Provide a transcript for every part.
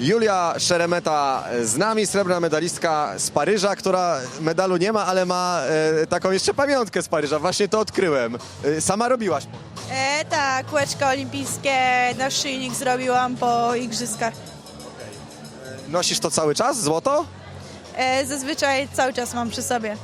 Julia Szeremeta z nami, srebrna medalistka z Paryża, która medalu nie ma, ale ma e, taką jeszcze pamiątkę z Paryża. Właśnie to odkryłem. E, sama robiłaś. E, tak, kółeczka olimpijskie, naszyjnik zrobiłam po igrzyskach. Nosisz to cały czas? Złoto? E, zazwyczaj cały czas mam przy sobie.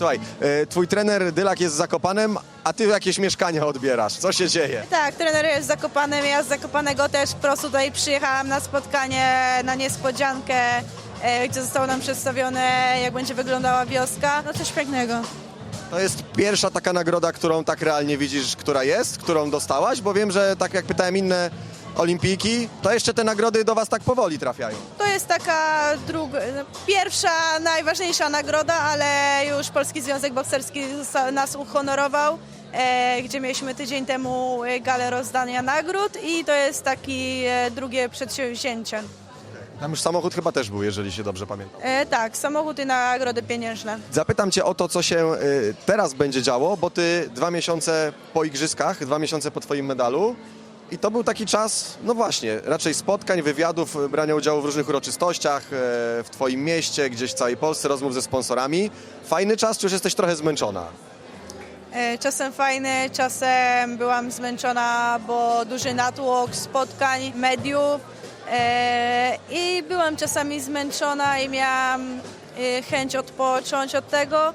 Słuchaj, e, twój trener Dylak jest z Zakopanem, a ty jakieś mieszkania odbierasz. Co się dzieje? Tak, trener jest z Zakopanem, ja z Zakopanego też po prostu tutaj przyjechałam na spotkanie, na niespodziankę, e, gdzie zostało nam przedstawione, jak będzie wyglądała wioska. No coś pięknego. To jest pierwsza taka nagroda, którą tak realnie widzisz, która jest, którą dostałaś, bo wiem, że tak jak pytałem inne olimpijki, to jeszcze te nagrody do was tak powoli trafiają. To jest taka druga, pierwsza, najważniejsza nagroda, ale już Polski Związek Bokserski nas uhonorował, e, gdzie mieliśmy tydzień temu e, galę rozdania nagród i to jest taki e, drugie przedsięwzięcie. Tam już samochód chyba też był, jeżeli się dobrze pamiętam. E, tak, samochód i nagrody pieniężne. Zapytam cię o to, co się y, teraz będzie działo, bo ty dwa miesiące po igrzyskach, dwa miesiące po twoim medalu i to był taki czas, no właśnie, raczej spotkań, wywiadów, y, brania udziału w różnych uroczystościach y, w twoim mieście, gdzieś w całej Polsce, rozmów ze sponsorami. Fajny czas, czy już jesteś trochę zmęczona? E, Czasem fajny, czasem byłam zmęczona, bo duży natłok spotkań, mediów e, i byłam czasami zmęczona i miałam e, chęć odpocząć od tego, e,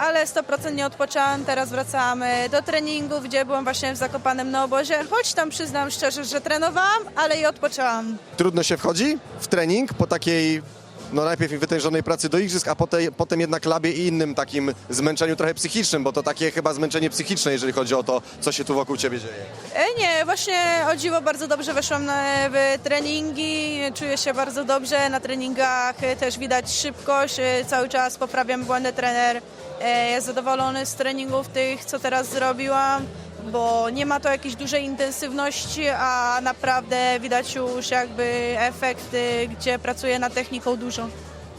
ale 100% nie odpoczęłam. Teraz wracamy do treningów, gdzie byłam właśnie w Zakopanem na obozie, choć tam przyznam szczerze, że trenowałam, ale i odpoczęłam. Trudno się wchodzi w trening po takiej, no najpierw wytężonej pracy do igrzysk, a potem, potem jednak labie i innym takim zmęczeniu trochę psychicznym, bo to takie chyba zmęczenie psychiczne, jeżeli chodzi o to, co się tu wokół ciebie dzieje. E, Nie, właśnie o dziwo bardzo dobrze weszłam na, w treningi, czuję się bardzo dobrze, na treningach też widać szybkość, e, cały czas poprawiam błędy trener, e, jest zadowolony z treningów tych, co teraz zrobiłam, bo nie ma to jakiejś dużej intensywności, a naprawdę widać już jakby efekty, gdzie pracuję nad techniką dużo.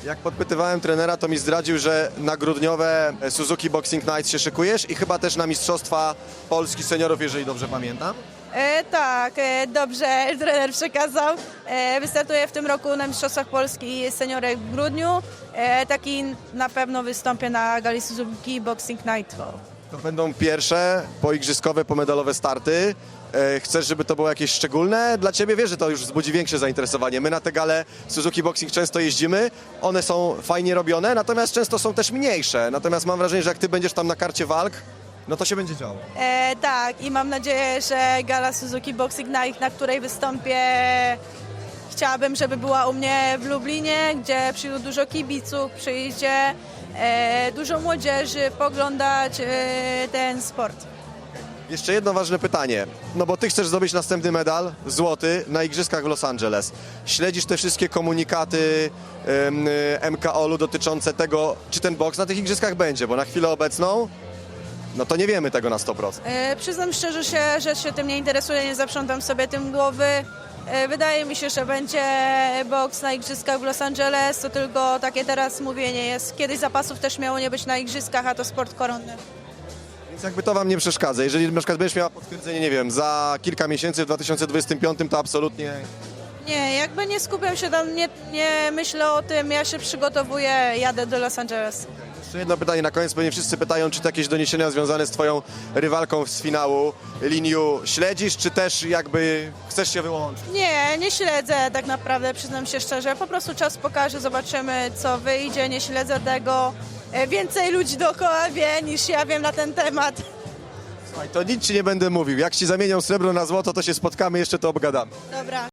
Jak podpytywałem trenera, to mi zdradził, że na grudniowe Suzuki Boxing Nights się szykujesz i chyba też na Mistrzostwa Polski Seniorów, jeżeli dobrze pamiętam. E, tak, e, dobrze, trener przekazał. E, wystartuję w tym roku na Mistrzostwach Polski seniorek w grudniu. E, taki na pewno wystąpię na gali Suzuki Boxing Night. To będą pierwsze poigrzyskowe, pomedalowe starty. E, Chcesz, żeby to było jakieś szczególne dla Ciebie? Wiesz, że to już wzbudzi większe zainteresowanie. My na te gale Suzuki Boxing często jeździmy, one są fajnie robione, natomiast często są też mniejsze. Natomiast mam wrażenie, że jak Ty będziesz tam na karcie walk, no to się będzie działo. E, tak, i mam nadzieję, że gala Suzuki Boxing na której wystąpię, chciałabym, żeby była u mnie w Lublinie, gdzie przyjdzie dużo kibiców, przyjdzie e, dużo młodzieży poglądać e, ten sport. Jeszcze jedno ważne pytanie. No bo ty chcesz zdobyć następny medal, złoty, na Igrzyskach w Los Angeles. Śledzisz te wszystkie komunikaty em, y, MKOL-u dotyczące tego, czy ten boks na tych Igrzyskach będzie, bo na chwilę obecną, no to nie wiemy tego na 100%. E, przyznam szczerze, się, że się tym nie interesuję, nie zaprzątam sobie tym głowy. E, wydaje mi się, że będzie boks na igrzyskach w Los Angeles, to tylko takie teraz mówienie jest. Kiedyś zapasów też miało nie być na igrzyskach, a to sport koronny. Więc jakby to wam nie przeszkadza. Jeżeli na przykład będziesz miała potwierdzenie, nie wiem, za kilka miesięcy w 2025, to absolutnie Nie, jakby nie skupiam się tam, nie, nie myślę o tym, ja się przygotowuję, jadę do Los Angeles. Jeszcze jedno pytanie na koniec. Pewnie wszyscy pytają, czy to jakieś doniesienia związane z twoją rywalką z finału Liniu śledzisz, czy też jakby chcesz się wyłączyć? Nie, nie śledzę tak naprawdę, przyznam się szczerze. Po prostu czas pokaże, zobaczymy co wyjdzie, nie śledzę tego. E, Więcej ludzi dookoła wie niż ja wiem na ten temat. Słuchaj, to nic ci nie będę mówił. Jak ci zamienią srebro na złoto, to się spotkamy, jeszcze to obgadamy. Dobra.